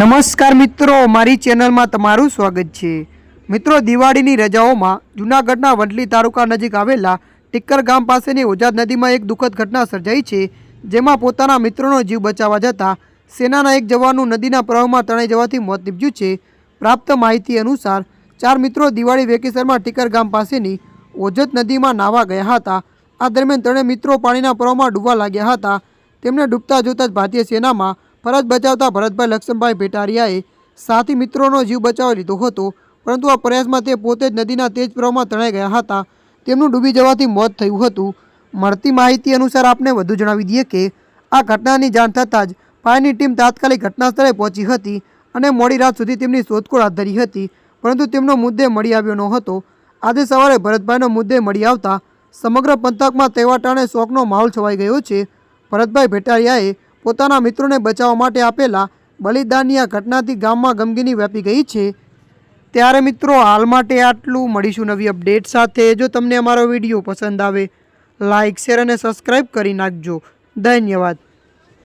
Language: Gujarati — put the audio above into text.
નમસ્કાર મિત્રો, મારી ચેનલમાં તમારું સ્વાગત છે. મિત્રો, દિવાળીની રજાઓમાં જૂનાગઢના વંટલી તાલુકા નજીક આવેલા ટિક્કર ગામ પાસેની ઓજાદ નદીમાં એક દુઃખદ ઘટના સર્જાઈ છે, જેમાં પોતાના મિત્રોનો જીવ બચાવવા જતાં સેનાના એક જવાનનું નદીના પ્રવાહમાં તણાઈ જવાથી મોત નીપજ્યું છે. પ્રાપ્ત માહિતી અનુસાર, ચાર મિત્રો દિવાળી વેકેશનમાં ટિક્કર ગામ પાસેની ઓજત નદીમાં નાહવા ગયા હતા. આ દરમિયાન ત્રણેય મિત્રો પાણીના પ્રવાહમાં ડૂબવા લાગ્યા હતા. તેમને ડૂબતા જોતા જ ભારતીય સેનામાં ફરજ બજાવતા ભરતભાઈ લક્ષ્મણભાઈ ભેટારિયાએ સાથી મિત્રોનો જીવ બચાવી લીધો હતો, પરંતુ આ પ્રયાસમાં તે પોતે જ નદીના તેજ પ્રવાહમાં તણાઈ ગયા હતા. તેમનું ડૂબી જવાથી મોત થયું હતું. મળતી માહિતી અનુસાર આપને વધુ જણાવી દઈએ કે, આ ઘટનાની જાણ થતાં જ ફાયરની ટીમ તાત્કાલિક ઘટના સ્થળે પહોંચી હતી અને મોડી રાત સુધી તેમની શોધખોળ હાથ ધરી હતી, પરંતુ તેમનો મુદ્દે મળી આવ્યો ન હતો. આજે સવારે ભરતભાઈનો મુદ્દે મળી આવતા સમગ્ર પંથકમાં તહેવાર ટાણે શોકનો માહોલ છવાઈ ગયો છે. ભરતભાઈ ભેટારિયાએ પોતાના મિત્રોને બચાવવા માટે આપેલા બલિદાનની આ ઘટનાથી ગામમાં ગમગીની વ્યાપી ગઈ છે. ત્યારે મિત્રો, હાલ માટે આટલું. મળીશું નવી અપડેટ સાથે. જો તમને અમારો વીડિયો પસંદ આવે લાઇક શેર અને સબસ્ક્રાઈબ કરી નાખજો. ધન્યવાદ.